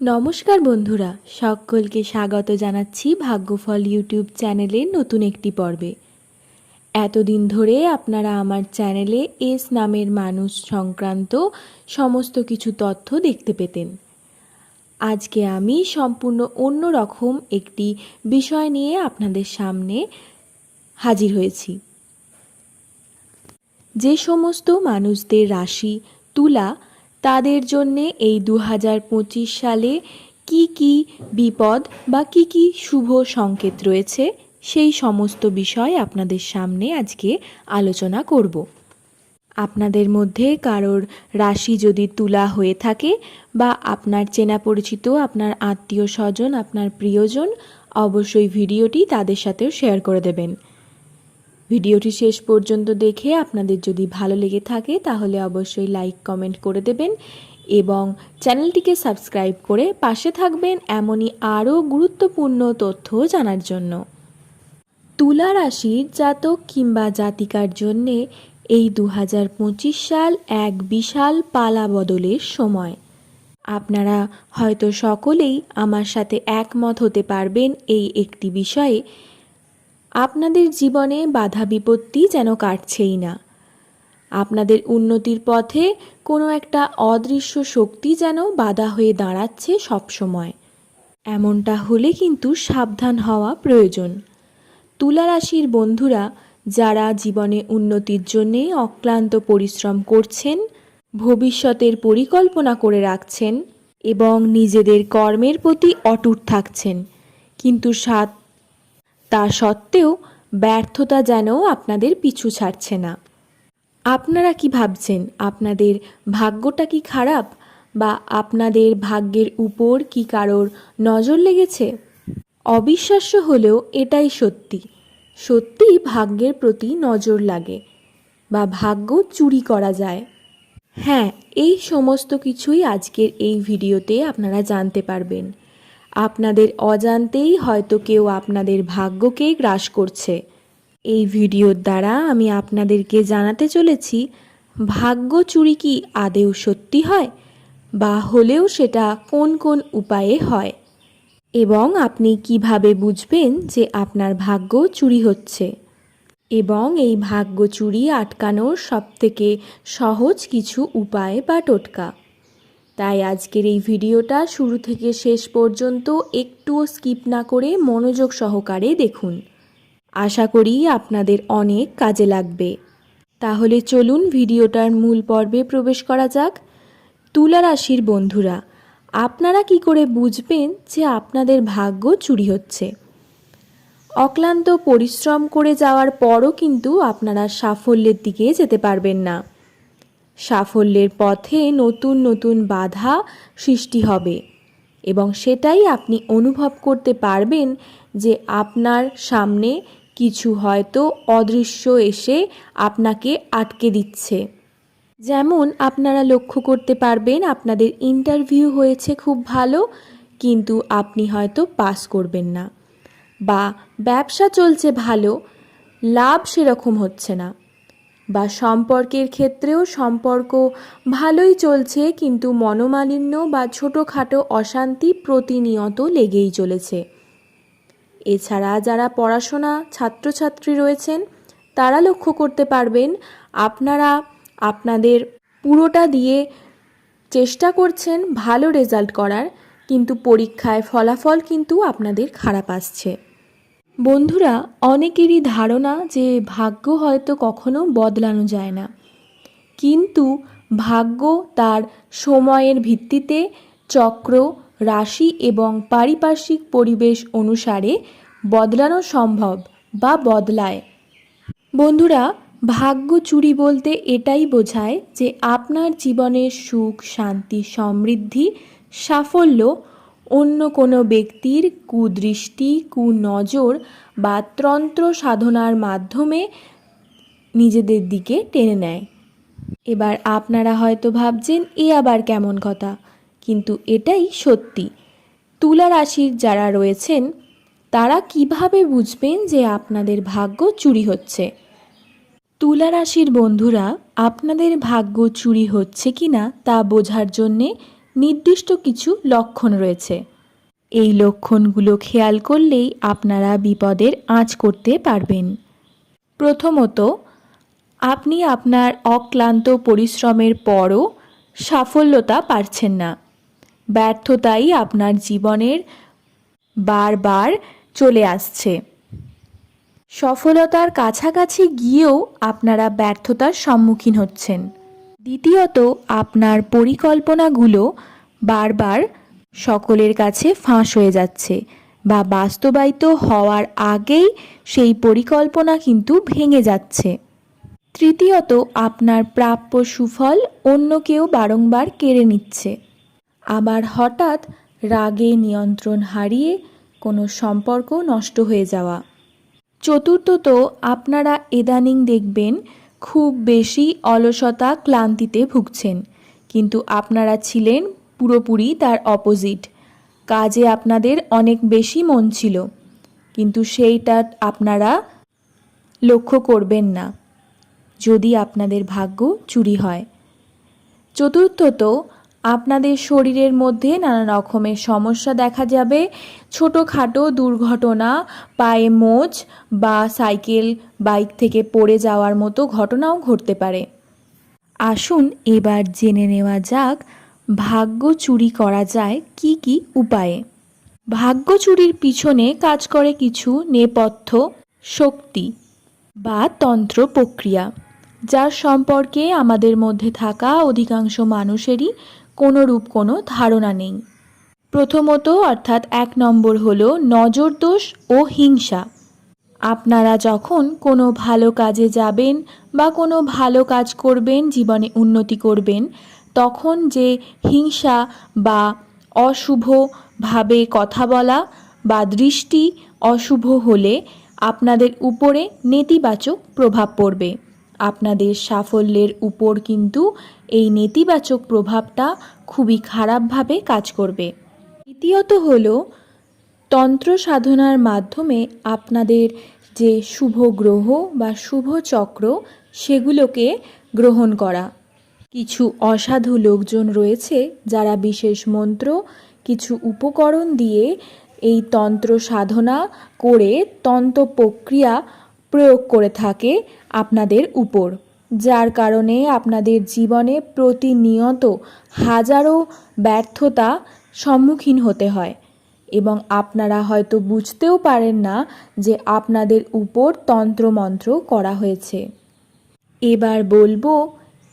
নমস্কার বন্ধুরা, সকলকে স্বাগত জানাচ্ছি ভাগ্যফল ইউটিউব চ্যানেলের নতুন একটি পর্বে। এতদিন ধরে আপনারা আমার চ্যানেলে এস নামের মানুষ সংক্রান্ত সমস্ত কিছু তথ্য দেখতে পেতেন। আজকে আমি সম্পূর্ণ অন্য রকম একটি বিষয় নিয়ে আপনাদের সামনে হাজির হয়েছি। যে সমস্ত মানুষদের রাশি, তুলা তাদের জন্যে এই দু হাজার পঁচিশ সালে কি কি বিপদ বা কি কি শুভ সংকেত রয়েছে, সেই সমস্ত বিষয় আপনাদের সামনে আজকে আলোচনা করব। আপনাদের মধ্যে কারোর রাশি যদি তুলা হয়ে থাকে বা আপনার চেনা পরিচিত, আপনার আত্মীয় স্বজন, আপনার প্রিয়জন, অবশ্যই ভিডিওটি তাদের সাথেও শেয়ার করে দেবেন। ভিডিওটি শেষ পর্যন্ত দেখে আপনাদের যদি ভালো লেগে থাকে, তাহলে অবশ্যই লাইক কমেন্ট করে দেবেন এবং চ্যানেলটিকে সাবস্ক্রাইব করে পাশে থাকবেন এমনই আরও গুরুত্বপূর্ণ তথ্য জানার জন্য। তুলা রাশির জাতক কিংবা জাতিকার জন্যে এই দু হাজার পঁচিশ সাল এক বিশাল পালা বদলের সময়। আপনারা হয়তো সকলেই আমার সাথে একমত হতে পারবেন এই একটি বিষয়ে। আপনাদের জীবনে বাধা বিপত্তি যেন কাটছেই না। আপনাদের উন্নতির পথে কোনো একটা অদৃশ্য শক্তি যেন বাধা হয়ে দাঁড়াচ্ছে সবসময়। এমনটা হলে কিন্তু সাবধান হওয়া প্রয়োজন। তুলা রাশির বন্ধুরা, যারা জীবনে উন্নতির জন্যে অক্লান্ত পরিশ্রম করছেন, ভবিষ্যতের পরিকল্পনা করে রাখছেন এবং নিজেদের কর্মের প্রতি অটুট থাকছেন, কিন্তু সাত তা সত্ত্বেও ব্যর্থতা যেন আপনাদের পিছু ছাড়ছে না। আপনারা কি ভাবছেন? আপনাদের ভাগ্যটা কি খারাপ? বা আপনাদের ভাগ্যের উপর কি কারোর নজর লেগেছে? অবিশ্বাস্য হলেও এটাই সত্যি। সত্যি ভাগ্যের প্রতি নজর লাগে বা ভাগ্য চুরি করা যায়। হ্যাঁ এই সমস্ত কিছুই আজকের এই ভিডিওতে আপনারা জানতে পারবেন। আপনাদের অজান্তেই হয়তো কেউ আপনাদের ভাগ্যকে গ্রাস করছে। এই ভিডিওর দ্বারা আমি আপনাদেরকে জানাতে চলেছি, ভাগ্য চুরি কি আদেও সত্যি হয়, বা হলেও সেটা কোন কোন উপায়ে হয়? এবং আপনি কীভাবে বুঝবেন যে আপনার ভাগ্য চুরি হচ্ছে? এবং এই ভাগ্য চুরি আটকানোর সবথেকে সহজ কিছু উপায় বা টোটকা? তাই আজকের এই ভিডিওটা শুরু থেকে শেষ পর্যন্ত একটুও স্কিপ না করে মনোযোগ সহকারে দেখুন। আশা করি আপনাদের অনেক কাজে লাগবে। তাহলে চলুন ভিডিওটার মূল পর্বে প্রবেশ করা যাক। তুলা রাশির বন্ধুরা, আপনারা কি করে বুঝবেন যে আপনাদের ভাগ্য চুরি হচ্ছে? অক্লান্ত পরিশ্রম করে যাওয়ার পরও কিন্তু আপনারা সাফল্যের দিকে যেতে পারবেন না। সাফল্যের পথে নতুন নতুন বাধা সৃষ্টি হবে। এবং সেটাই আপনি অনুভব করতে পারবেন যে আপনার সামনে কিছু হয়তো অদৃশ্য এসে আপনাকে আটকে দিচ্ছে। যেমন আপনারা লক্ষ্য করতে পারবেন আপনাদের ইন্টারভিউ হয়েছে খুব ভালো, কিন্তু আপনি হয়তো পাস করবেন না। বা ব্যবসা চলছে ভালো, লাভ সেরকম হচ্ছে না। বা সম্পর্কের ক্ষেত্রেও সম্পর্ক ভালোই চলছে, কিন্তু মনোমালিন্য বা ছোটোখাটো অশান্তি প্রতিনিয়ত লেগেই চলেছে। এছাড়া যারা পড়াশোনা, ছাত্রছাত্রী রয়েছেন, তারা লক্ষ্য করতে পারবেন, আপনারা আপনাদের পুরোটা দিয়ে চেষ্টা করছেন ভালো রেজাল্ট করার, কিন্তু পরীক্ষায় ফলাফল কিন্তু আপনাদের খারাপ আসছে। বন্ধুরা, অনেকেরই ধারণা যে ভাগ্য হয়তো কখনো বদলানো যায় না। কিন্তু ভাগ্য তার সময়ের ভিত্তিতে চক্র, রাশি এবং পারিপার্শ্বিক পরিবেশ অনুসারে বদলানো সম্ভব বা বদলায়। বন্ধুরা, ভাগ্য চুরি বলতে এটাই বোঝায় যে আপনার জীবনের সুখ, শান্তি, সমৃদ্ধি, সাফল্য অন্য কোনো ব্যক্তির কুদৃষ্টি, কুনজর বা তন্ত্র সাধনার মাধ্যমে নিজেদের দিকে টেনে নেয়। এবার আপনারা হয়তো ভাবছেন, এ আবার কেমন কথা? কিন্তু এটাই সত্যি। তুলা রাশির যারা রয়েছেন, তারা কীভাবে বুঝবেন যে আপনাদের ভাগ্য চুরি হচ্ছে? তুলা রাশির বন্ধুরা, আপনাদের ভাগ্য চুরি হচ্ছে কি না তা বোঝার জন্যে নির্দিষ্ট কিছু লক্ষণ রয়েছে। এই লক্ষণগুলো খেয়াল করলেই আপনারা বিপদের আঁচ করতে পারবেন। প্রথমত, আপনি আপনার অক্লান্ত পরিশ্রমের পরও সাফল্যতা পারছেন না। ব্যর্থতাই আপনার জীবনের বারবার চলে আসছে। সফলতার কাছাকাছি গিয়েও আপনারা ব্যর্থতার সম্মুখীন হচ্ছেন। দ্বিতীয়ত, আপনার পরিকল্পনাগুলো বারবার সকলের কাছে ফাঁস হয়ে যাচ্ছে বা বাস্তবায়িত হওয়ার আগেই সেই পরিকল্পনা কিন্তু ভেঙে যাচ্ছে। তৃতীয়ত, আপনার প্রাপ্য সুফল অন্য কেউ বারংবার কেড়ে নিচ্ছে। আবার হঠাৎ রাগে নিয়ন্ত্রণ হারিয়ে কোনো সম্পর্ক নষ্ট হয়ে যাওয়া। চতুর্থত, আপনারা ইদানিং দেখবেন খুব বেশি অলসতা ক্লান্তিতে ভুগছেন। কিন্তু আপনারা ছিলেন পুরোপুরি তার অপোজিট কাজে আপনাদের অনেক বেশি মন ছিল। কিন্তু সেইটা আপনারা লক্ষ্য করবেন না। যদি আপনাদের ভাগ্য চুরি হয়। চতুর্থত আপনাদের শরীরের মধ্যে নানা রকমের সমস্যা দেখা যাবে। ছোটোখাটো দুর্ঘটনা, পায়ে মোচ বা সাইকেল, বাইক থেকে পড়ে যাওয়ার মতো ঘটনাও ঘটতে পারে। আসুন এবার জেনে নেওয়া যাক, ভাগ্য চুরি করা যায় কি কি উপায়ে। ভাগ্য চুরির পিছনে কাজ করে কিছু নেপথ্য শক্তি বা তন্ত্র প্রক্রিয়া, যার সম্পর্কে আমাদের মধ্যে থাকা অধিকাংশ মানুষেরই কোনো রূপ কোনো ধারণা নেই। প্রথমত অর্থাৎ এক নম্বর হলো নজর দোষ ও হিংসা। আপনারা যখন কোনো ভালো কাজে যাবেন বা কোনো ভালো কাজ করবেন, জীবনে উন্নতি করবেন, তখন যে হিংসা বা অশুভভাবে কথা বলা বা দৃষ্টি অশুভ হলে আপনাদের উপরে নেতিবাচক প্রভাব পড়বে। আপনাদের সাফল্যের উপর কিন্তু এই নেতিবাচক প্রভাবটা খুবই খারাপভাবে কাজ করবে। দ্বিতীয়ত হল, তন্ত্র সাধনার মাধ্যমে আপনাদের যে শুভ গ্রহ বা শুভ চক্র, সেগুলোকে গ্রহণ করা। কিছু অসাধু লোকজন রয়েছে যারা বিশেষ মন্ত্র, কিছু উপকরণ দিয়ে এই তন্ত্র সাধনা করে তন্ত্র প্রক্রিয়া প্রয়োগ করে থাকে আপনাদের উপর। যার কারণে আপনাদের জীবনে প্রতিনিয়ত হাজারো ব্যর্থতা সম্মুখীন হতে হয়। এবং আপনারা হয়তো বুঝতেও পারেন না যে আপনাদের উপর তন্ত্রমন্ত্র করা হয়েছে। এবার বলব,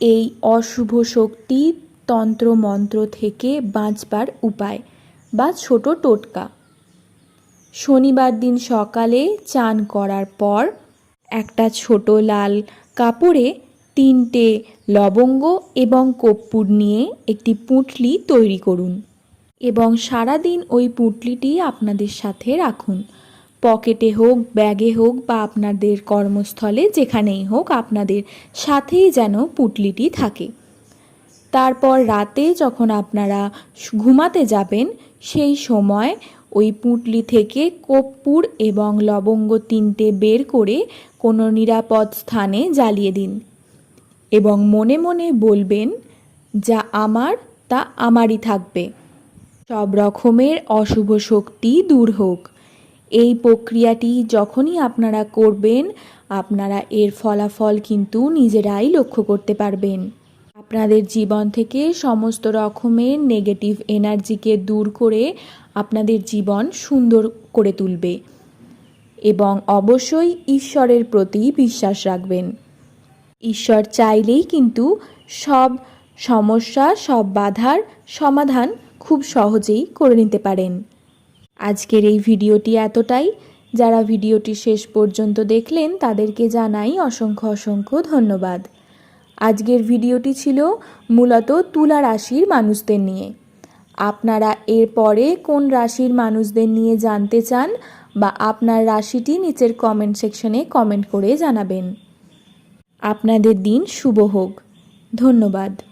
এই অশুভ শক্তি তন্ত্রমন্ত্র থেকে বাঁচবার উপায় বা ছোট টোটকা। শনিবার দিন সকালে চান করার পর একটা ছোট লাল কাপড়ে তিনটে লবঙ্গ এবং কর্পূর নিয়ে একটি পুঁটলি তৈরি করুন এবং সারাদিন ওই পুঁটলিটি আপনাদের সাথে রাখুন। পকেটে হোক, ব্যাগে হোক বা আপনাদের কর্মস্থলে যেখানেই হোক আপনাদের সাথেই যেন পুঁটলিটি থাকে। তারপর রাতে যখন আপনারা ঘুমাতে যাবেন, সেই সময় ওই পুঁটলি থেকে কর্পূর এবং লবঙ্গ তিনটে বের করে কোনো নিরাপদ স্থানে জ্বালিয়ে দিন এবং মনে মনে বলবেন, যা আমার, তা আমারই থাকবে। সব রকমের অশুভ শক্তি দূর হোক। এই প্রক্রিয়াটি যখনই আপনারা করবেন, আপনারা এর ফলাফল কিন্তু নিজেরাই লক্ষ্য করতে পারবেন। আপনাদের জীবন থেকে সমস্ত রকমের নেগেটিভ এনার্জিকে দূর করে আপনাদের জীবন সুন্দর করে তুলবে এবং অবশ্যই ঈশ্বরের প্রতি বিশ্বাস রাখবেন। ঈশ্বর চাইলেই কিন্তু সব সমস্যা, সব বাধার সমাধান খুব সহজেই করে নিতে পারেন। আজকের এই ভিডিওটি এতটাই। যারা ভিডিওটি শেষ পর্যন্ত দেখলেন, তাদেরকে জানাই অসংখ্য অসংখ্য ধন্যবাদ। আজকের ভিডিওটি ছিল মূলত তুলা রাশির মানুষদের নিয়ে। আপনারা এরপরে কোন রাশির মানুষদের নিয়ে জানতে চান বা আপনার রাশিটি নিচের কমেন্ট সেকশনে কমেন্ট করে জানাবেন। আপনাদের দিন শুভ হোক। ধন্যবাদ।